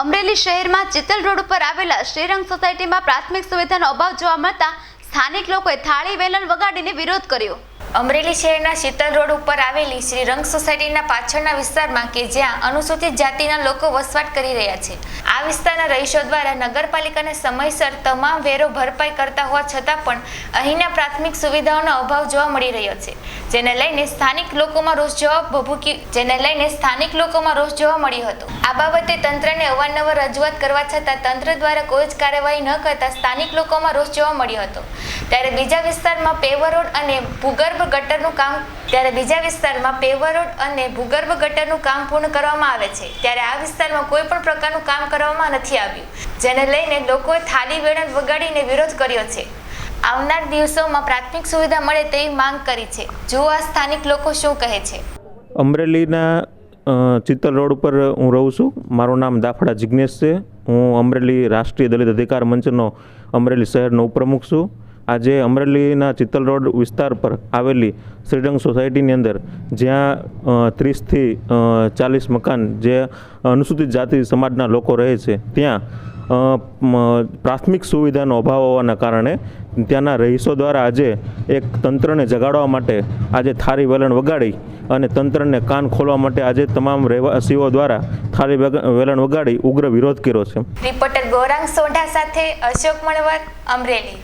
અમરેલી શહેરમાં ચિતલ રોડ ઉપર આવેલા શ્રીરંગ સોસાયટીમાં પ્રાથમિક સુવિધાનો અભાવ જોવા મળતા સ્થાનિક લોકોએ થાળી વેલણ વગાડીને વિરોધ કર્યો. અમરેલી શહેરના શીતલ રોડ ઉપર આવેલી શ્રી રંગ સોસાયટીના પાછળના વિસ્તારમાં કે જ્યાં અનુસૂચિત જાતિના લોકો વસવાટ કરી રહ્યા છે. આ વિસ્તારના રહીશો દ્વારા નગરપાલિકાને સમયસર તમામ વેરો ભરપાઈ કરતા હોવા છતાં પણ અહીંના પ્રાથમિક સુવિધાઓનો અભાવ જોવા મળી રહ્યો છે, જેને લઈને સ્થાનિક લોકોમાં રોષ જોવા ભભૂકી, જેને લઈને સ્થાનિક લોકોમાં રોષ જોવા મળ્યો હતો. આ બાબતે તંત્રને અવારનવાર રજૂઆત કરવા છતાં તંત્ર દ્વારા કોઈ જ કાર્યવાહી ન કરતા સ્થાનિક લોકોમાં રોષ જોવા મળ્યો હતો. ત્યારે બીજા વિસ્તારમાં પેવર રોડ અને ભૂગર્ભ ગટરનું કામ ત્યારે બીજા વિસ્તારમાં પેવર રોડ અને ભૂગર્ભ ગટરનું કામ પૂર્ણ કરવામાં આવે છે. ત્યારે આ વિસ્તારમાં કોઈ પણ પ્રકારનું કામ કરવામાં નથી આવ્યું, જેને લઈને લોકોએ થાળી વેળણ વગાડીને વિરોધ કર્યો છે. આવનાર દિવસોમાં પ્રાથમિક સુવિધા મળે તેવી માંગ કરી છે. જુઓ આ સ્થાનિક લોકો શું કહે છે. અમરેલીના ચિત્તલ રોડ ઉપર હું રહું છું. મારું નામ દાફડા જિજ્ઞેશ છે. હું અમરેલી રાષ્ટ્રીય દલિત અધિકાર મંચનો અમરેલી શહેરનો ઉપપ્રમુખ છું. આજે અમરેલીના ચિત્તલ રોડ વિસ્તાર પર આવેલી શ્રીરંગ સોસાયટીની અંદર જ્યાં ત્રીસથી ચાલીસ મકાન જે અનુસૂચિત જાતિ સમાજના લોકો રહે છે, ત્યાં પ્રાથમિક સુવિધાનો અભાવ હોવાના કારણે ત્યાંના રહીશો દ્વારા આજે એક તંત્રને જગાડવા માટે આજે થાળી વેલણ વગાડી અને તંત્રને કાન ખોલવા માટે આજે તમામ રહેવાસીઓ દ્વારા વગ- વેલણ વગાડી ઉગ્ર વિરોધ કર્યો છે. રિપોર્ટર ગૌરાંગ સોઢા સાથે અશોક મણવર, અમરેલી.